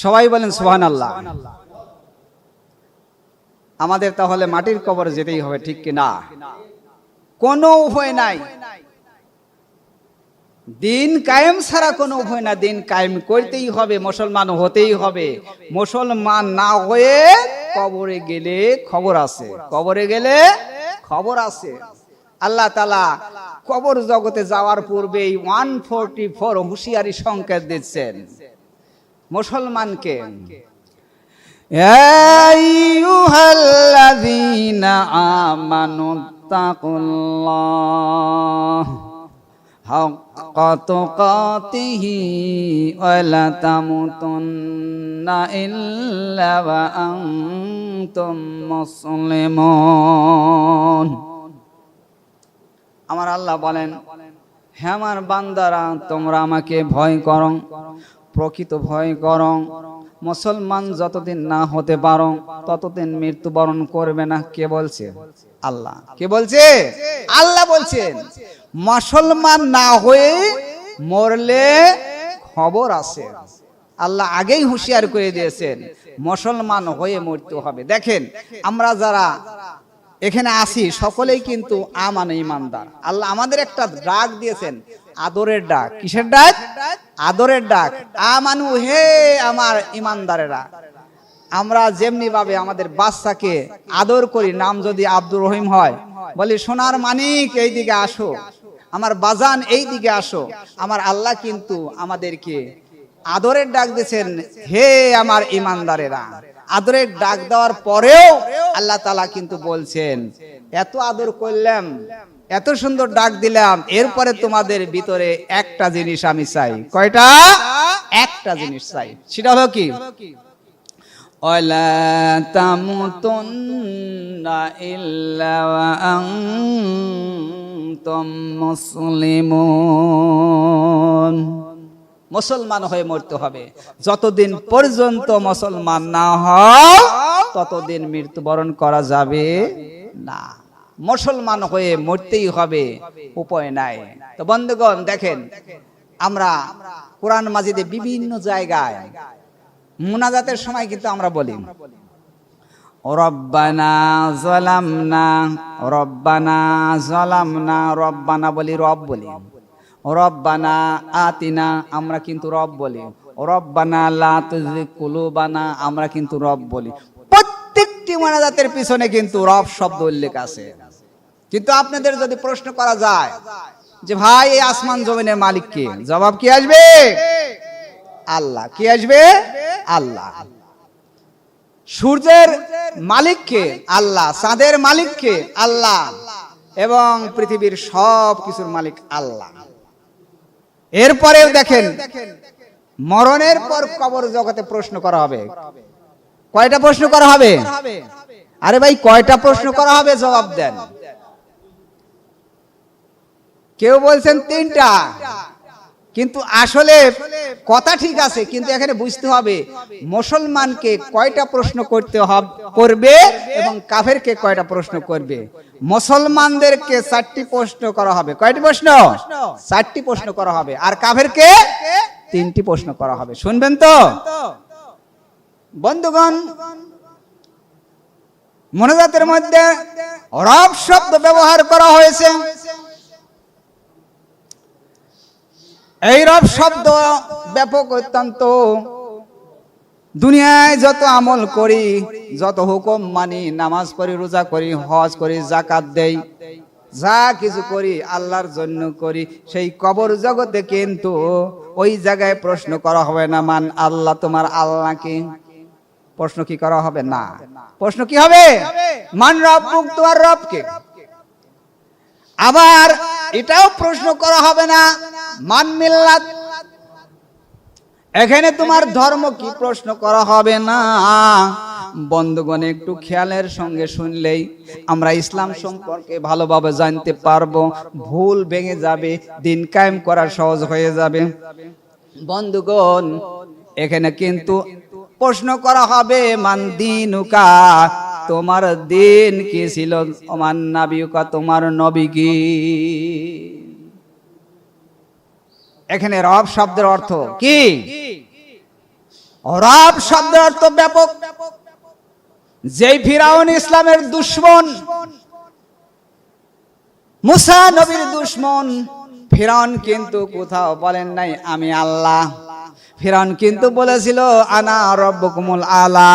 সবাই বলেন সোহান আল্লাহ আমাদের তাহলে মাটির কবর যেতেই হবে, ঠিক কি না? কোনো উপায় নাই। দিন কায়েম ছাড়া কোনো উপায় না, দিন কায়েম করতেই হবে, মুসলমান হতেই হবে। মুসলমান না হয়ে কবরে গেলে খবর আছে। কবরে গেলে খবর আছে। আল্লাহ তালা কবর জগতে যাওয়ার পূর্বেই ওয়ান ফোরটি ফোর হুঁশিয়ারি সংকেত দিচ্ছেন। মুসলমানকে। কত কতিহি ওলা তামুতন ইল্লা আমার আল্লাহ বলেন হ্যাঁ আমার বান্দারা, তোমরা আমাকে ভয় করো। প্রকৃত ভয় করো মুসলমান যতদিন না হতে পারো ততদিন মৃত্যুবরণ করবে না। কে বলছে? আল্লাহ। কে বলছে? আল্লাহ বলছেন, মুসলমান না হয়ে মরলে খবর আছে। আল্লাহ আগেই হুঁশিয়ার করে দিয়েছেন, মুসলমান হয়ে মরতে হবে। দেখেন, আমরা যারা এখানে আসি সকলেই কিন্তু আমান ইমানদার আল্লাহ আমাদের একটা ডাক দিয়েছেন আদরের ডাক। কিসের ডাক? আদরের ডাক। আমানু হে আমার ইমানদারেরা। আমরা যেমনি ভাবে আমাদের বাচ্চাকে আদর করি নাম যদি আব্দুর রহিম হয় বলি সোনার মানিক এই দিকে আসো। আমার বাজান এই দিকে আসো। আমার আল্লাহ কিন্তু আমাদেরকে আদরের ডাক দিয়েছেন হে আমার ইমানদারেরা। আদরের ডাক দেওয়ার পরেও আল্লাহ তালা কিন্তু বলছেন এত আদর করলাম এত সুন্দর ডাক দিলাম এরপরে তোমাদের ভিতরে একটা জিনিস আমি চাই কয়টা একটা জিনিস চাই সেটা হলো কি ولا تموتن إلا وأنتم مسلمون মুসলমান হয়ে মরতে হবে যতদিন পর্যন্ত মুসলমান না হও ততদিন মৃত্যুবরণ করা যাবে না মুসলমান হয়ে মরতেই হবে, উপায় নাই। তো বন্ধুগণ, দেখেন, আমরা কোরআন মাজিদে বিভিন্ন জায়গায় মুনাজাতের সময় কিন্তু আমরা বলি। রব্বানা জলামনা রব্বানা জলামনা, রব্বানা বলি রব বলি। রব্বানা আতিনা, আমরা কিন্তু রব বলি। রব্বানা লা তুযিগ কুলুবানা, আমরা কিন্তু রব বলি। প্রত্যেকটি মোনাজাতের পিছনে কিন্তু রব শব্দ উল্লেখ আছে। কিন্তু আপনাদের যদি প্রশ্ন করা যায় যে ভাই, এই আসমান জমিনের মালিক কে? জবাব কি আসবে? আল্লাহ। কি আসবে? আল্লাহ। সূর্যের মালিককে আল্লাহ। চাঁদের মালিককে আল্লাহ। এবং পৃথিবীর সব কিছুর মালিক আল্লাহ। এরপরেও দেখেন, মরণের পর কবর জগতে প্রশ্ন করা হবে। কয়টা প্রশ্ন করা হবে? আরে ভাই কয়টা প্রশ্ন করা হবে জবাব দেন। কেউ বলছেন তিনটা। কিন্তু আসলে কথা ঠিক আছে কিন্তু এখানে বুঝতে হবে মুসলমানকে কয়টা প্রশ্ন করতে হবে করবে এবং কাফেরকে কয়টা প্রশ্ন করবে? মুসলমানদেরকে চারটি প্রশ্ন করা হবে। কয়টি প্রশ্ন? চারটি প্রশ্ন। করা হবে। আর কাফেরকে তিনটি প্রশ্ন করা হবে। শুনবেন তো? বন্ধুগণ, মনোজাতের মধ্যে রব শব্দ ব্যবহার করা হয়েছে। এই রব শব্দ ব্যাপক অত্যন্ত। দুনিয়ায় যত আমল করি, যত হুকুম মানি, নামাজ পড়ি, রোজা করি, হজ করি জাকাত দেই, যা কিছু করি, আল্লাহর জন্য করি, সেই কবর জগতে কিন্তু ওই জায়গায় প্রশ্ন করা হবে না, মান আল্লাহ তোমার আল্লাহকে। প্রশ্ন কি করা হবে? না। প্রশ্ন কি হবে? মান রব তোমার রবকে। আবার এটাও প্রশ্ন করা হবে না, মান মিল্লাত। এখানে তোমার ধর্ম কি প্রশ্ন করা হবে না? বন্ধুগণ, একটু খেয়ালের সঙ্গে শুনলেই আমরা ইসলাম সম্পর্কে ভালোভাবে জানতে পারব। ভুল ভেঙে যাবে, দিন কায়েম করা সহজ হয়ে যাবে। বন্ধুগণ, এখানে কিন্তু প্রশ্ন করা হবে, মান দিনুকা? তোমার দিন কি ছিল? আমার নাবিকা তোমার নবী কি? এখানে রব শব্দের অর্থ কি? রব শব্দের অর্থ ব্যাপক। যেই ফিরাউন ইসলামের দুশ্মন, মুসা নবীর দুশ্মন, ফিরাউন কিন্তু কোথাও বলেন নাই, আমি আল্লাহ। ফিরাউন কিন্তু বলেছিল, আনা রব্বকুমুল আলা,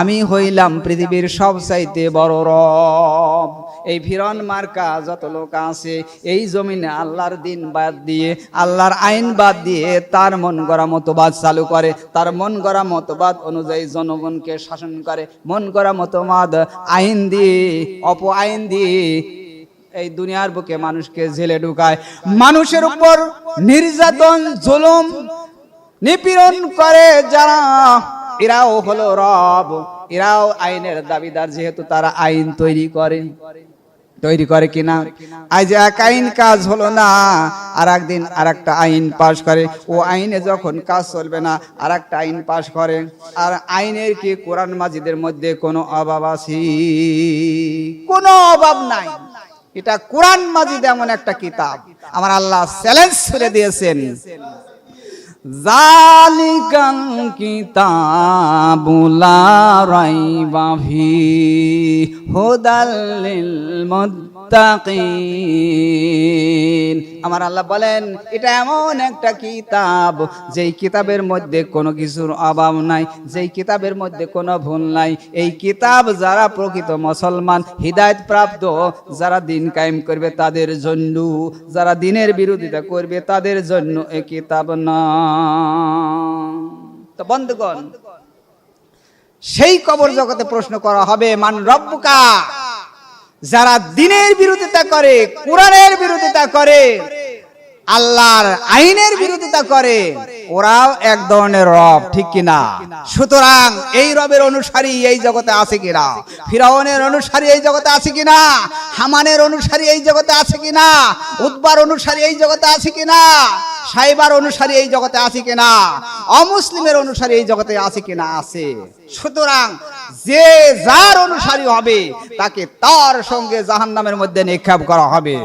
আমি হইলাম পৃথিবীর সবচাইতে বড় রব। এই ফিরন মার্কা যত লোক আছে, এই জমিনে আল্লাহর দিন বাদ দিয়ে, আল্লাহর আইন বাদ দিয়ে তার মন গড়া মতবাদ চালু করে। তার মন গড়া মতবাদ অনুযায়ী জনগণকে শাসন করে। মন গড়া মতবাদ আইন দিয়ে, অপ আইন দিয়ে এই দুনিয়ার বুকে মানুষকে জেলে ঢুকায়। মানুষের উপর নির্যাতন, জুলুম নিপীড়ন করে যারা, এরাও হলো রব, এরাও আইনের দাবিদার, যেহেতু তারা আইন তৈরি করে। তৈরি করে কিনা? আজ এক আইন কাজ হলো না আর একদিন আর একটা আইন পাশ করে। ও আইনে যখন কাজ চলবে না আর একটা আইন পাশ করে। আর আইনের কি কোরআন মাজিদের মধ্যে কোনো অভাব আছে? কোনো অভাব নাই। এটা কোরআন মাজিদ এমন একটা কিতাব। আমার আল্লাহ চ্যালেঞ্জ ফেলে দিয়েছেন। জালিকাল কিতাবুলা রাইবা ফি হুদাল লিল মুত্তাকিন আমার আল্লাহ বলেন, এটা এমন একটা কিতাব, যেই কিতাবের মধ্যে কোনো কিছুর অভাব নাই, যেই কিতাবের মধ্যে কোনো ভুল নাই। এই কিতাব যারা প্রকৃত মুসলমান, হৃদায়ত প্রাপ্ত, যারা দিন কায়েম করবে তাদের জন্য, যারা দিনের বিরোধিতা করবে তাদের জন্য এই কিতাব না তো বন্ধুগণ, সেই কবর জগতে প্রশ্ন করা হবে, মান রব্বুকা? যারা দিনের বিরোধিতা করে, কোরআনের বিরোধিতা করে, আল্লাহর আইনের বিরোধিতা করে, ওরাও এক ধরনের রব, ঠিক কিনা? সুতরাং এই রবের অনুসারী এই জগতে আছে কিনা? ফিরাউনের অনুসারী এই জগতে আছে কিনা? হামানের অনুসারী এই জগতে আছে কিনা? উদ্বার অনুসারী এই জগতে আছে কিনা? সাইবার অনুসারী এই জগতে আছে কিনা? অমুসলিমের অনুসারী এই জগতে আছে কিনা? আছে। সুতরাং যে যার অনুসারী হবে, তাকে তার সঙ্গে জাহান্নামের মধ্যে নিক্ষেপ করা হবে।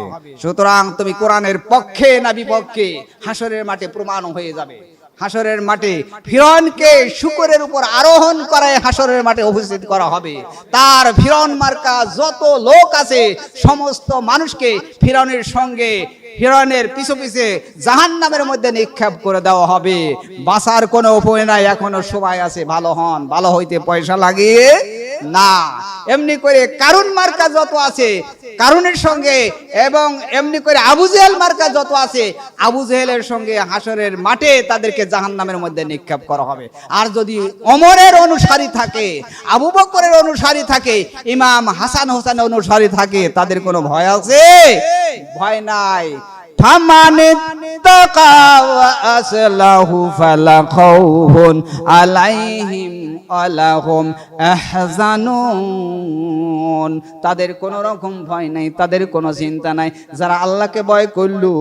সুতরাং তুমি কোরআনের পক্ষে না বিপক্ষে হাসরের মাঠে প্রমাণ হয়ে যাবে। হাসরের মাঠে ফিরনকে শুকরের উপর আরোহণ করায় হাসরের মাঠে উপস্থিত করা হবে। তার ফিরন মার্কা যত লোক আছে, সমস্ত মানুষকে ফিরনের সঙ্গে হিরণের পিছু পিছে জাহান নামের মধ্যে নিক্ষেপ করে দেওয়া হবে। বাঁচার কোনো উপায় নাই, এখনও সময় আছে, ভালো হন, ভালো হইতে পয়সা লাগিয়ে না। এমনি করে কারুন মার্কা যত আছে, কারুনের সঙ্গে এবং এমনি করে আবু জেহেল মার্কা যত আছে, আবু জেহেলের সঙ্গে হাসরের মাঠে তাদেরকে জাহান নামের মধ্যে নিক্ষেপ করা হবে। আর যদি অমরের অনুসারী থাকে, আবু বকরের অনুসারী থাকে, ইমাম হাসান হোসেন অনুসারী থাকে, তাদের কোনো ভয় আছে? ভয় নাই। فمن اتقى وأصله فلا خوف عليهم ولا هم يحزنون তাদের কোনো রকম ভয় নাই তাদের কোনো চিন্তা নাই যারা আল্লাহকে ভয় করলো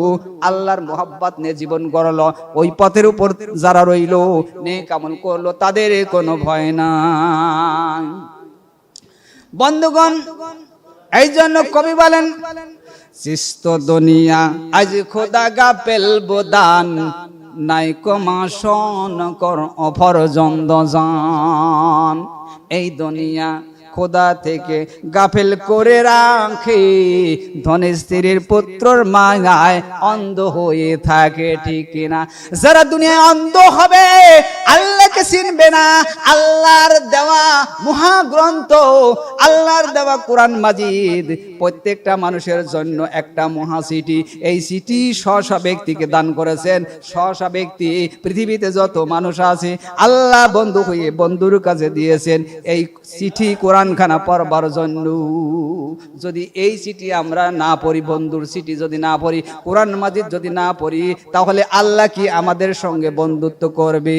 আল্লাহর মোহাব্বত নিয়ে জীবন গড়লো ওই পথের উপর যারা রইলো নেক আমল করলো তাদের কোনো ভয় নাই বন্ধুগণ এই জন্য কবি বলেন চিস্ত দুনিয়া। আজ খোদা গা পেলবো দান নাই কমাশন কর অফর জন্দ জান। এই দুনিয়া খোদা থেকে গাফেল করে রাখে। ধনী স্ত্রীর পুত্রর মায়ায় অন্ধ হয়ে থাকে, ঠিক না যারা দুনিয়ায় অন্ধ হবে, আল্লাহকে চিনবে না। আল্লাহর দেওয়া মহাগ্রন্থ, আল্লাহর দেওয়া কোরআন মাজিদ। প্রত্যেকটা মানুষের জন্য একটা মহা সিটি এই সিটি স্ব ব্যক্তিকে দান করেছেন। স্ব ব্যক্তি, পৃথিবীতে যত মানুষ আছে, আল্লাহ বন্ধু হয়ে বন্ধুর কাছে দিয়েছেন। এই চিঠি কোরআনখানা পড়বার জন্য। যদি এই সিটি আমরা না পড়ি, বন্ধুর সিটি যদি না পড়ি, কোরআন মাজিদ যদি না পড়ি, তাহলে আল্লাহ কি আমাদের সঙ্গে বন্ধুত্ব করবে?